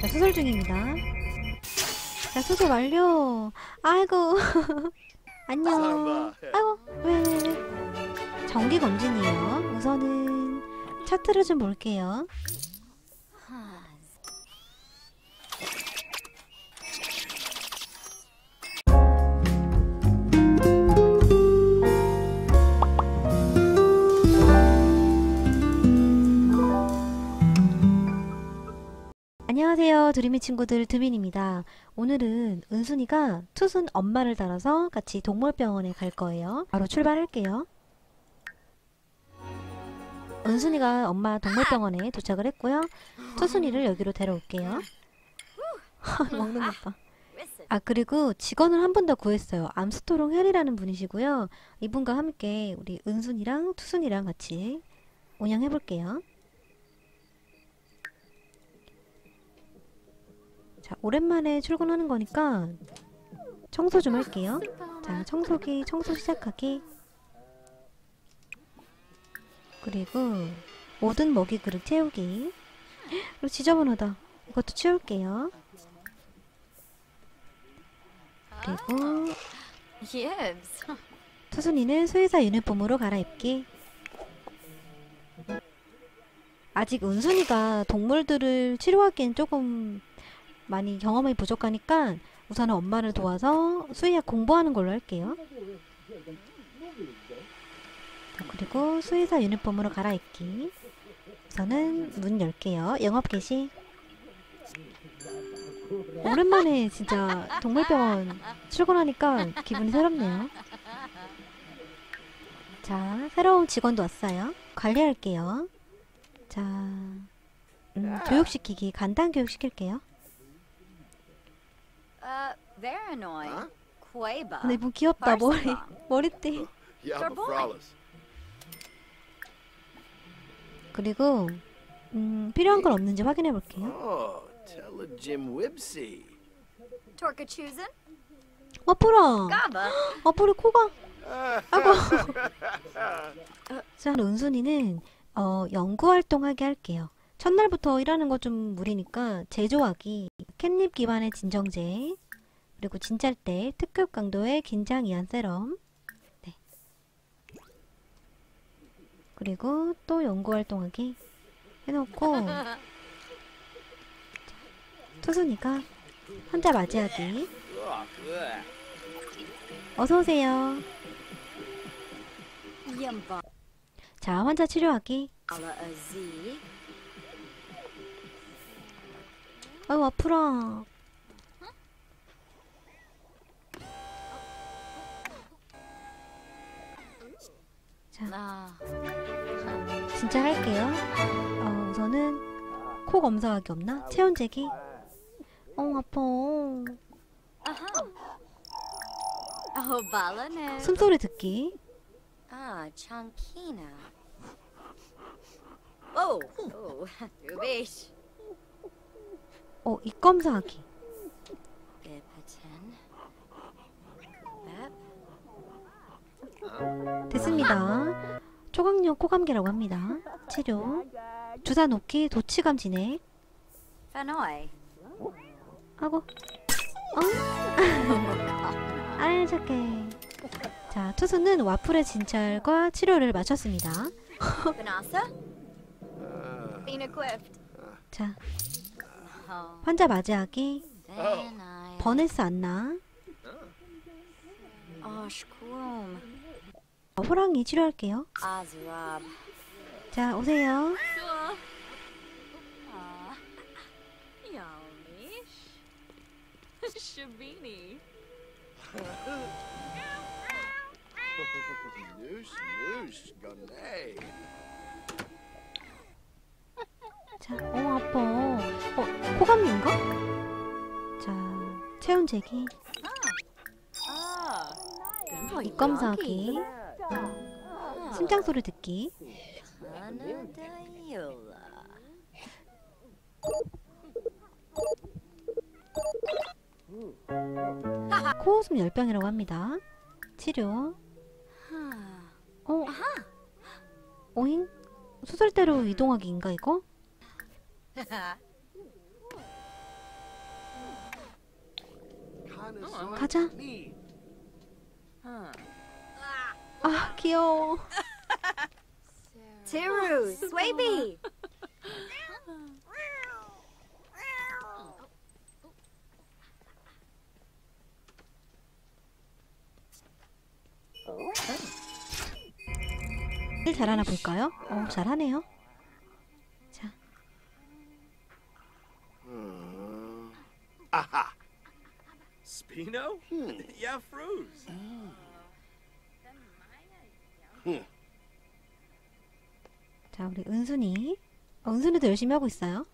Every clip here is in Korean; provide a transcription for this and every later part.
자, 수술 중입니다. 자, 수술 완료. 아이고. 안녕. 아이고, 왜, 왜, 왜. 정기 검진이에요. 우선은 차트를 좀 볼게요. 안녕하세요. 드림이 친구들 드민입니다. 오늘은 은순이가 투순 엄마를 따라서 같이 동물병원에 갈 거예요. 바로 출발할게요. 은순이가 엄마 동물병원에 도착을 했고요. 투순이를 여기로 데려올게요. 먹는 것 봐. 아 그리고 직원을 한 분 더 구했어요. 암스토롱 헬이라는 분이시고요. 이분과 함께 우리 은순이랑 투순이랑 같이 운영해 볼게요. 자, 오랜만에 출근하는 거니까 청소 좀 할게요. 자, 청소기, 청소 시작하기. 그리고 모든 먹이 그릇 채우기. 그리고 지저분하다. 이것도 치울게요. 그리고. 투순이는 수의사 유니폼으로 갈아입기. 아직 은순이가 동물들을 치료하기엔 조금 많이 경험이 부족하니까 우선은 엄마를 도와서 수의학 공부하는 걸로 할게요. 자, 그리고 수의사 유니폼으로 갈아입기. 우선은 문 열게요. 영업 개시. 오랜만에 진짜 동물병원 출근하니까 기분이 새롭네요. 자, 새로운 직원도 왔어요. 관리할게요. 자, 음, 교육시키기, 간단 교육시킬게요. Uh, Veranoy. Huh? Quaba. 근데 이분 귀엽다, 머리. 머리띠. 그리고, 음, 필요한 건 없는지 확인해 볼게요. Oh, tell a Jim Wibsey. Torcachuzen. 와플아! Gaba. 와플이 코가, 아이고. 자, 은순이는, 어, 연구 활동하게 할게요. 첫날부터 일하는 거 좀 무리니까 제조하기, 캣닙 기반의 진정제, 그리고 진찰대, 특급 강도의 긴장 이완 세럼, 네. 그리고 또 연구활동하기 해놓고 투순이가 환자 맞이하기. 어서오세요. 자 환자 치료하기 아유 아프라 Ah. 진짜 할게요 어, 우선은 코 검사하기 없나? 체온 재기 어 아파. 숨소리 듣기 Ah, Chankina. Oh, oh, Ubish. 어 입 검사하기 Bipitin. Bep. 됐습니다 초강력 코감기라고 합니다 치료 주사 놓기 도치감 진행. 하고 어? 아유 착해 자 투수는 와플의 진찰과 치료를 마쳤습니다. Inequipped. 자 환자 맞이하기. 버네스 안나 Oh. 어, 호랑이 치료할게요. 자 오세요 자, 어 아파 어 코감기인가? 자 체온 재기. 입 검사하기 심장 소리 듣기. 코웃음 열병이라고 합니다 치료 어 오잉 수술대로 이동하기인가 이거? 가자. 아 귀여워. 제루, 스웨이비. 어? 잘하나 볼까요? 어, 잘하네요. Aha. Spino? yeah, Fruz. 자 우리 은순이 어, 은순이도 열심히 하고 있어요.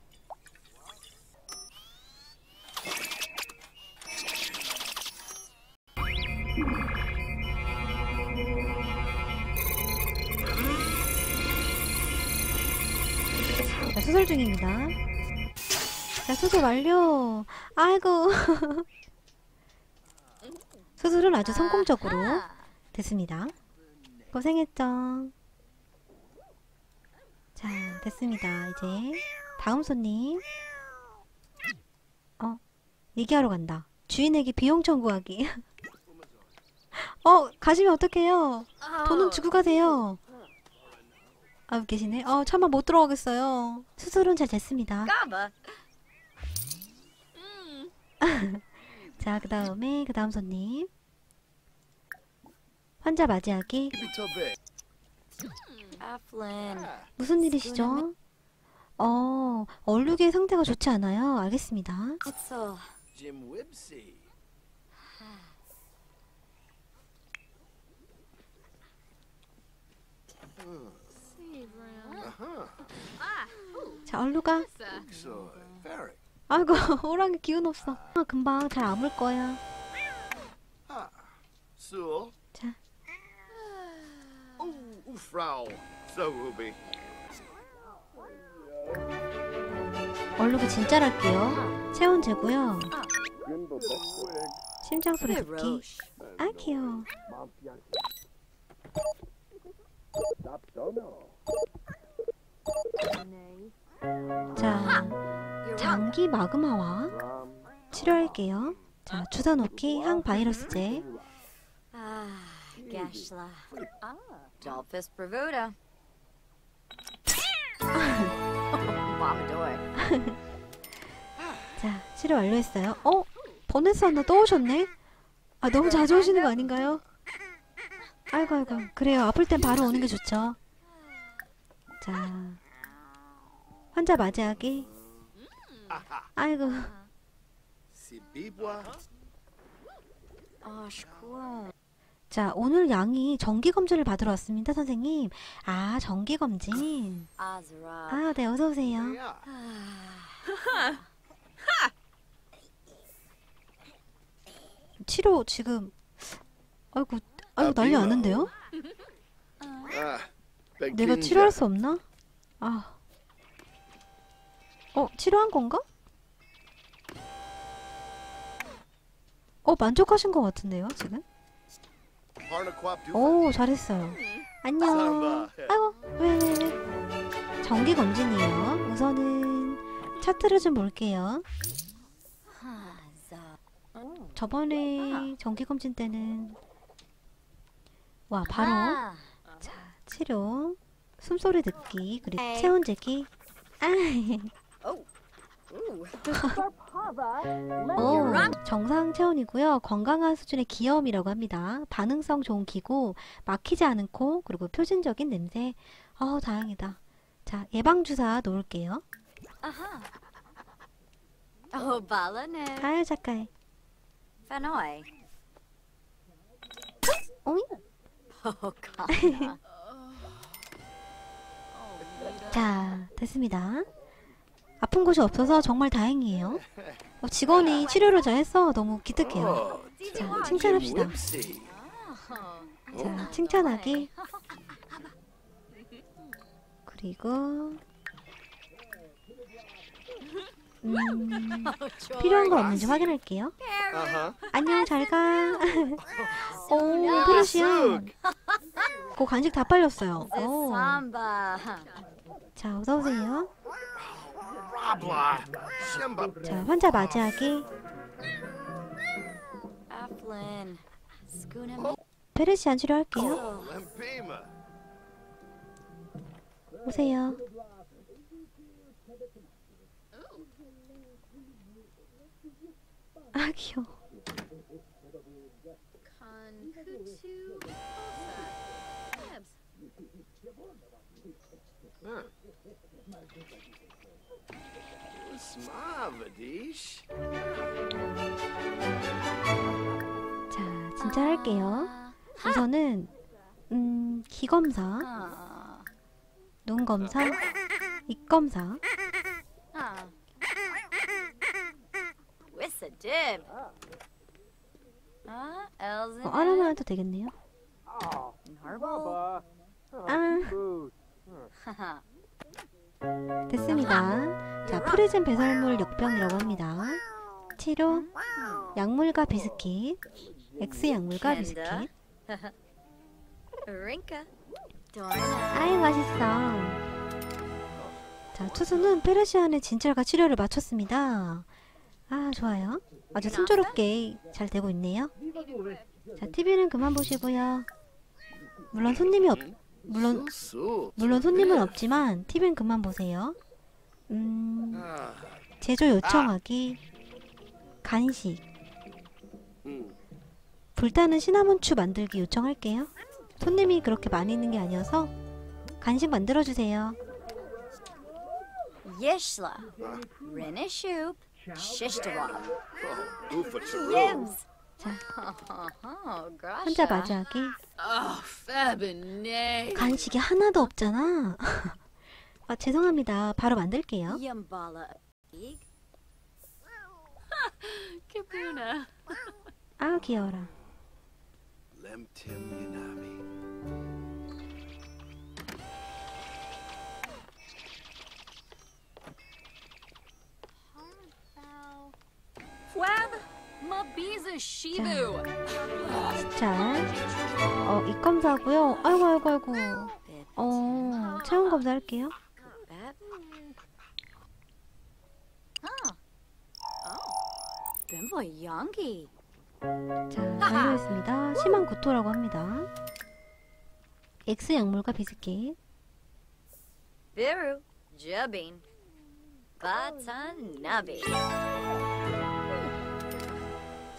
수술 완료. 아이고 수술은 아주 성공적으로 됐습니다. 고생했죠. 자, 됐습니다. 이제 다음 손님. 어, 얘기하러 간다. 주인에게 비용 청구하기. 어, 가시면 어떡해요? 돈은 주고 가세요. 아, 계시네. 어, 차마 못 들어가겠어요. 수술은 잘 됐습니다. Gaba. 자, 그 다음에, 그 다음 손님. 환자 맞이하기. 무슨 일이시죠? 어, 얼룩의 상태가 좋지 않아요. 알겠습니다. Uh-huh. 자, 얼룩아. 아이고, 호랑이 기운 없어. 아, 금방 잘 아물 거야. 자. 얼룩이 진짜랄게요. 체온 재고요. 심장 소리 듣기. 아, 귀여워. 자, 장기 마그마와 치료할게요. 자, 주사 놓기 항 바이러스제. Ah, Gashla. Ah. Dolphus. Bombador. 자, 치료 완료했어요. 어? 버네스 하나 또 오셨네? 아, 너무 자주 오시는 거 아닌가요? 아이고, 아이고. 그래요. 아플 땐 바로 오는 게 좋죠. 자, 환자 맞이하기. 아이고. Shkwoon. 자, 오늘 양이 정기 검진을 받으러 왔습니다, 선생님. 아, 정기 검진. Azra. 아, 네, 어서 오세요. Yeah. 치료 지금 아이고, 아이고 난리 났는데요? Ah. 내가. 치료할 수 없나? 아. 어, 치료한 건가? 어, 만족하신 것 같은데요, 지금? 오, 잘했어요. 안녕. 아이고, 왜. 정기 검진이에요. 우선은 차트를 좀 볼게요. 저번에 정기 검진 때는 와, 바로. 자, 치료. 숨소리 듣기, 그리고 에이. 체온 재기. 아. 오, 정상 체온이고요. 건강한 수준의 기염이라고 합니다. 반응성 좋은 기고, 막히지 않은 코, 그리고 표준적인 냄새. 어, 다행이다. 자, 예방 주사 놓을게요. Balane. 아유, 작가해. Fanoy. 오잉? 자, 됐습니다. 아픈 곳이 없어서 정말 다행이에요. 어, 직원이 치료를 잘했어. 너무 기특해요. 자, 칭찬합시다. 자, 칭찬하기. 그리고 음, 필요한 거 없는지 확인할게요. 안녕, 잘 가. 오, 페르시안. 그 간식 다 팔렸어요. 오. Samba. 자, 어서 오세요. 자, 환자 맞이하기. 페르시안 치료할게요. Oh. 오세요. 아 귀여워. 자 진짜 할게요. 우선은 음, 기 검사, Ah. 눈 검사, 입 검사. Ah. Ah, 어, 하나만 해도 되겠네요. 아 Haha. 됐습니다. 자 프리즌 배설물 역병이라고 합니다. 치료, 약물과 비스킷, X 약물과 비스킷. 아이 맛있어. 자 투수는 페르시안의 진찰과 치료를 마쳤습니다. 아 좋아요. 아주 순조롭게 잘 되고 있네요. 자 TV는 그만 보시고요. 물론 손님이 없 물론. 물론 손님은 없지만 TV는 그만 보세요. 음. 제조 요청하기 간식. 불타는 시나몬추 만들기 요청할게요. 손님이 그렇게 많이 있는 게 아니어서 간식 만들어 주세요. 자 Oh, gosh. 환 자 맞이하기 Oh, Fabinay. 간식이 하나도 없잖아. 아 죄송합니다. 바로 만들게요. 아 귀여워라. 자, 어, 입 검사하고요. 아이고 아이고 아이고. 어, 체온 검사 할게요. Oh. Oh. 자, 완료했습니다. 심한 구토라고 합니다. X 약물과 비스킷.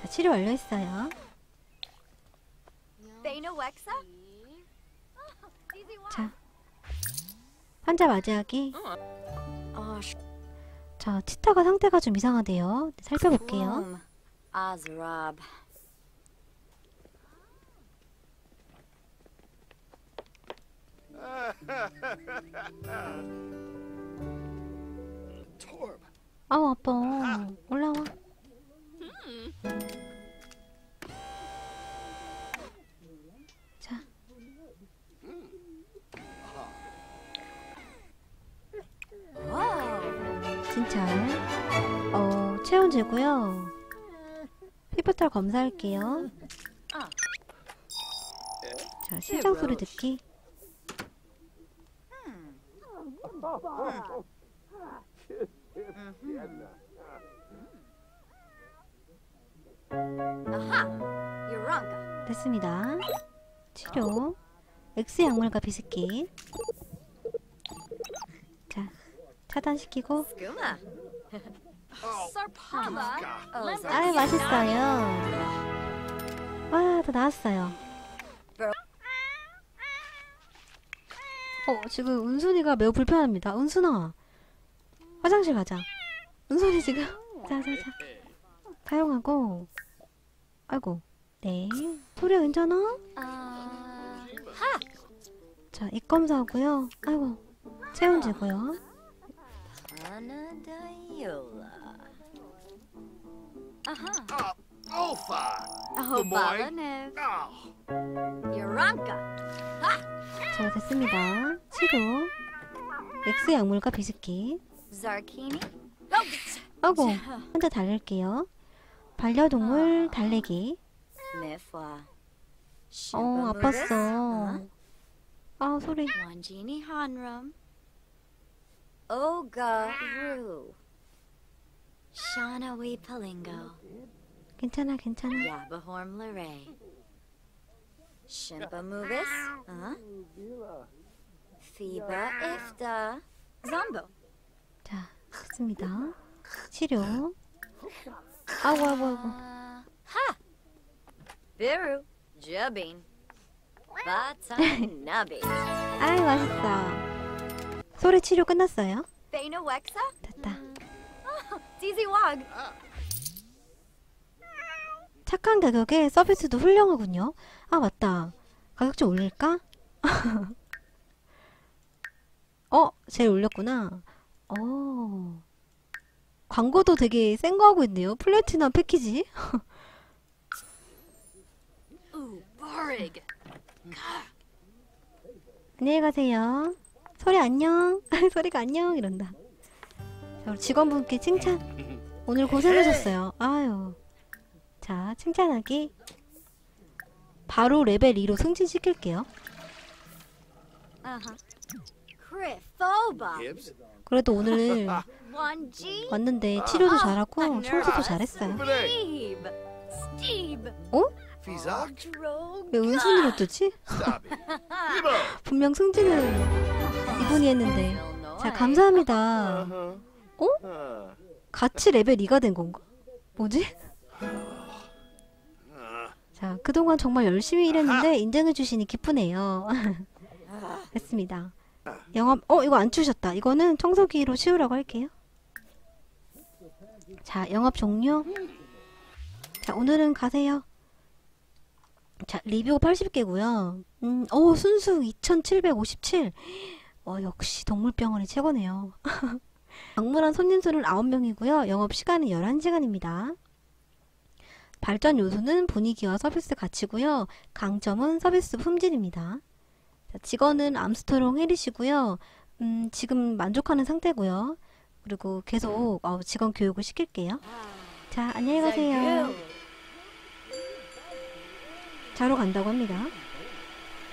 치료 완료했어요. 자, 환자 맞이하기. 자, 치타가 상태가 좀 이상하대요. 네, 살펴볼게요. 아우 아빠, 올라와. 진찰. 어, 체온 재고요. 피부털 검사할게요. 아. 자, 심장 소리 듣기. 됐습니다. 치료. X 약물과 비스킷. 자, 차단시키고. 아유, 맛있어요. 와, 다 나왔어요. 어, 지금 은순이가 매우 불편합니다. 은순아, 화장실 가자. 은순이 지금. 자, 자, 자. 사용하고. 아이고. 네. 소리야, 괜찮아? Uh, 자, 입 검사하고요. 아이고. 체온 재고요. Anadayola. Uh-huh. oh, Ulfa. Oh, Good boy. Balanev. Oh. Yuranka. 자, 됐습니다. 치료. X 약물과 비스킷. Zarkini. 아이고. 혼자 달랠게요. 반려동물 달래기. 어, 아팠어. 아, 소리. Wanjini Hanram. Oga Ru. Shanawi Palingo. 괜찮아, 괜찮아. Yabahorm Lare. Shimpa Movis. Huh? Fiba Ifta. Zombo. 자, 됐습니다. 치료. 아이고, 아이고, 아이고. Uh, ha! Biru. Jabin. Batan Nubby. 아이, 맛있어. 소리 치료 끝났어요. 됐다. 착한 가격에 서비스도 훌륭하군요. 아, 맞다. 가격 좀 올릴까? 어, 제일 올렸구나. 어. 광고도 되게 센 거 하고 있네요. 플래티넘 패키지. 안녕히 가세요. 소리 안녕. 소리가 안녕. 이런다. 자, 우리 직원분께 칭찬. 오늘 고생하셨어요. 아유. 자, 칭찬하기. 바로 레벨 2로 승진시킬게요. 그래도 오늘 1G. 왔는데 치료도 잘하고 청소도 잘했어요. 어? 왜 은순이로 뜨지? 분명 승진은 이분이 했는데. 자, 감사합니다. 어? 같이 레벨 2가 된 건가? 뭐지? 자, 그동안 정말 열심히 일했는데 인정해 주시니 기쁘네요. 됐습니다. 영업, 어, 이거 안 치우셨다. 이거는 청소기로 치우라고 할게요. 자, 영업 종료. 자, 오늘은 가세요. 자, 리뷰 80개고요. 음, 어, 순수 2757. 어, 역시 동물병원이 최고네요. 방문한 손님 수는 9명이고요. 영업 시간은 11시간입니다. 발전 요소는 분위기와 서비스 가치고요. 강점은 서비스 품질입니다. 자, 직원은 암스트롱 혜리시고요. 음, 지금 만족하는 상태고요. 그리고 계속 어, 직원 교육을 시킬게요. 자, 안녕히 가세요. 자러 간다고 합니다.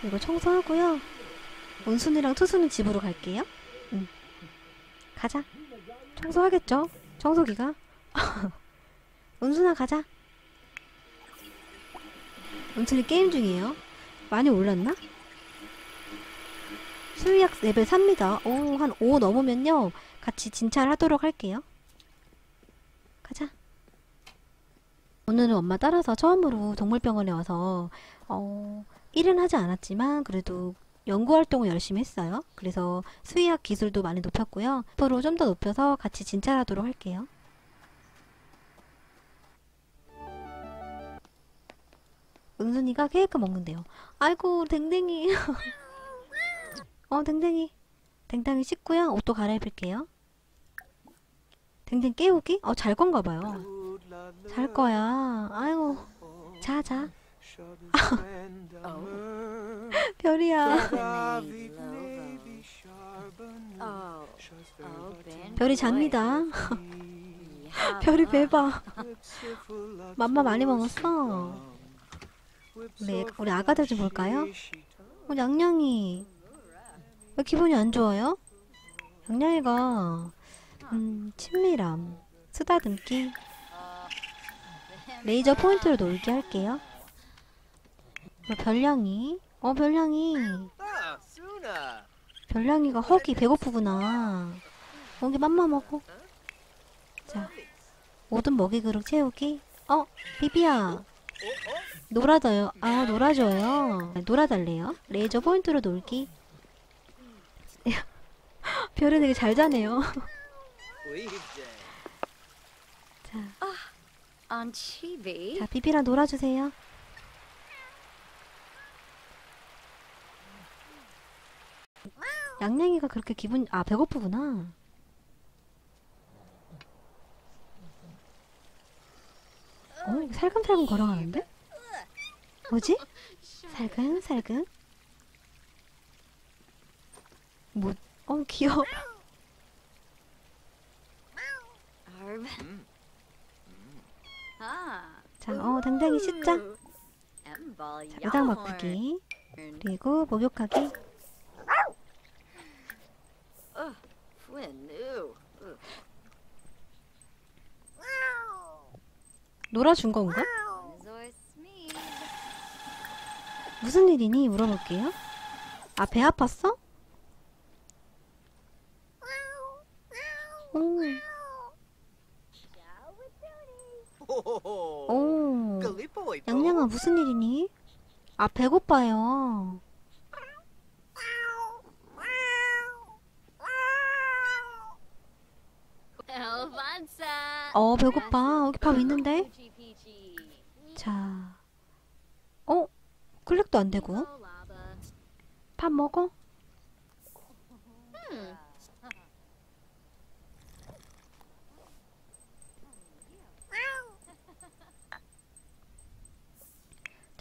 이거 청소하고요. 온순이랑 투수는 집으로 갈게요. 응. 가자. 청소하겠죠? 청소기가. 온순아 가자. 온순이 게임 중이에요. 많이 올랐나? 수의학 레벨 3입니다. 오, 한 5 넘으면요. 같이 진찰 하도록 할게요. 가자. 오늘은 엄마 따라서 처음으로 동물병원에 와서 어, 일은 하지 않았지만 그래도 연구 활동을 열심히 했어요. 그래서 수의학 기술도 많이 높였고요. 앞으로 좀 더 높여서 같이 진찰하도록 할게요. 은순이가 케이크 먹는데요. 아이고 댕댕이. 어 댕댕이. 댕댕이 씻고요. 옷도 갈아입을게요. 댕댕 깨우기? 어 잘 건가 봐요. 잘 거야. 아이고 자 자. 별이야. 별이 잡니다. 별이 배봐. 맘마 많이 먹었어. 네, 우리 아가들 좀 볼까요? 어, 양양이. 왜 기분이 안 좋아요? 양양이가, 음, 친밀함, 쓰다듬기, 레이저 포인트로 놀게 할게요. 그리고 별량이. 어, 별량이. 별량이가 허기 배고프구나. 먹이 맘마 먹어. 자, 모든 먹이 그릇 채우기. 어, 비비야. 놀아줘요. 아, 놀아줘요. 놀아달래요. 레이저 포인트로 놀기. 별이 되게 잘 자네요. On TV. 자, 비비랑 놀아주세요. 양양이가 그렇게 기분, 아, 배고프구나. 어, 살금살금 걸어가는데? 뭐지? 살금살금? 뭐, 어, 귀여워. Ah. 자, 어, 당당히 씻자. 자, 의상 바꾸기. 그리고 목욕하기. Ooh. Ooh. 놀아준 건가? 무슨 일이니? 물어볼게요. 아, 배 아팠어? 오, 오. 양양아, 무슨 일이니? 아, 배고파요. Elvanza. 어, 배고파. 여기 밥 있는데? 자. 어? 클릭도 안 되고. 밥 먹어?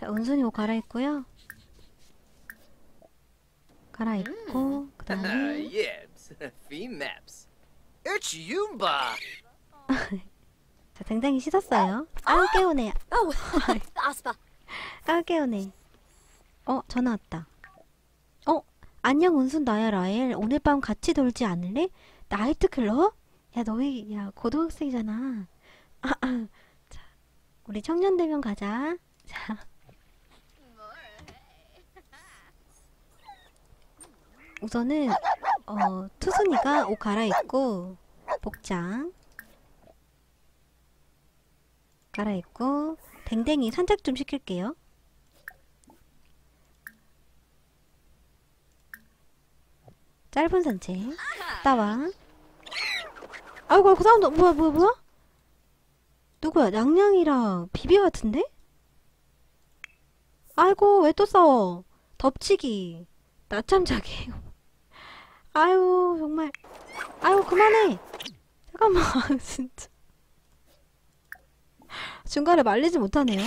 자, 은순이 옷 갈아입고요. 갈아입고, 그 Uh, 다음에, Yibs. Fee maps. It's Yumba. 자, 댕댕이 씻었어요. 아우, 깨우네. Aspa. 아우, 깨우네. 어, 전화 왔다. 어, 안녕, 은순, 나야, 라엘. 오늘 밤 같이 놀지 않을래? 나이트 클럽? 야, 너희, 야, 고등학생이잖아. 아, 아. 자, 우리 청년 되면 가자. 자. 우선은, 어, 투순이가 옷 갈아입고, 복장. 갈아입고, 댕댕이 산책 좀 시킬게요. 짧은 산책. 따와. 아이고, 아이고, 사운드, 뭐야, 뭐야, 뭐야? 누구야? 냥냥이랑 비비 같은데? 아이고, 왜 또 싸워? 덮치기. 낮잠 자기. 아유, 정말. 아유, 그만해. 잠깐만, 진짜. 중간에 말리지 못하네요.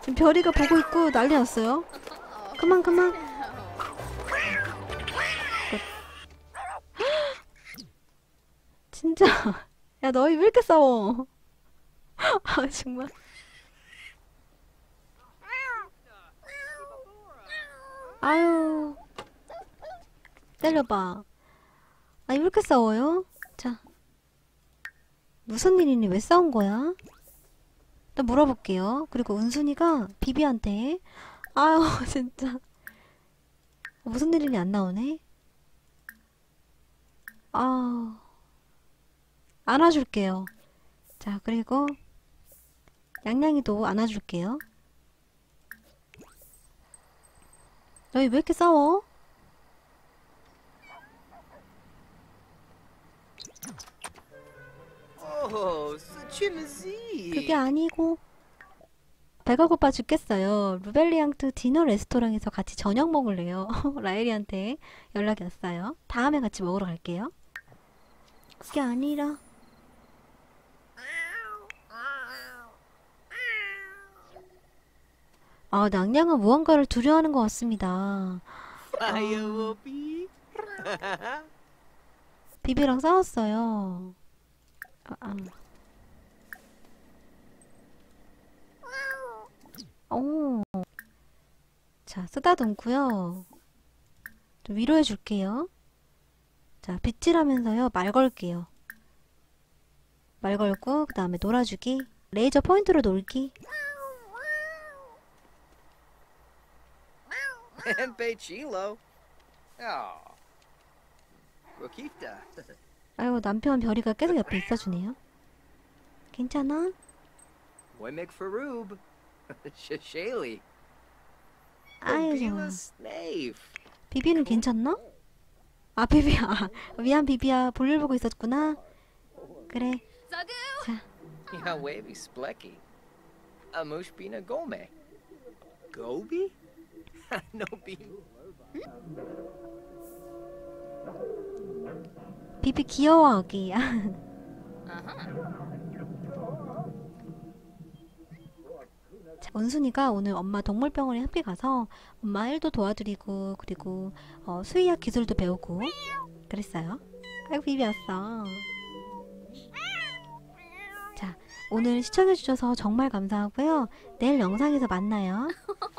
지금 별이가 보고 있고 난리 났어요. 그만, 그만. 진짜. 야, 너희 왜 이렇게 싸워? 아, 정말. 아유. 때려봐. 아니, 왜 이렇게 싸워요? 자. 무슨 일이니? 왜 싸운 거야? 나 물어볼게요. 그리고 은순이가 비비한테. 아유, 진짜. 무슨 일이니 안 나오네? 아. 안아줄게요. 자, 그리고 양양이도 안아줄게요. 너희 왜 이렇게 싸워? Oh, suchimazi. 그게 아니고 배가 고파 죽겠어요. 루벨리앙트 디너 레스토랑에서 같이 저녁 먹을래요. 라엘이한테 연락이 왔어요. 다음에 같이 먹으러 갈게요. 그게 아니라 아, 낭냥은 무언가를 두려워하는 것 같습니다. Whoopee. 비비랑 싸웠어요. 아, 아. 오. 자, 쓰다듬고요. 좀 위로해 줄게요. 자, 빗질하면서요. 말 걸게요. 말 걸고 그 다음에 놀아주기. 레이저 포인트로 놀기. 이고 남편 별이가 계속 옆에 있어주네요. 괜찮아? Wimek Faroob. 아유. Bila Snave. 비비는 괜찮나? 아 비비야 아, 미안 비비야 볼일 보고 있었구나. 그래. 자 Ya wavy splecky. Amush bina gome. Gobi? no bean. 비비 귀여워 아기. 자, 은순이가 오늘 엄마 동물병원에 함께 가서 엄마 일도 도와드리고 그리고 어, 수의학 기술도 배우고 그랬어요. 아이고 비비 왔어. 자 오늘 시청해주셔서 정말 감사하고요. 내일 영상에서 만나요.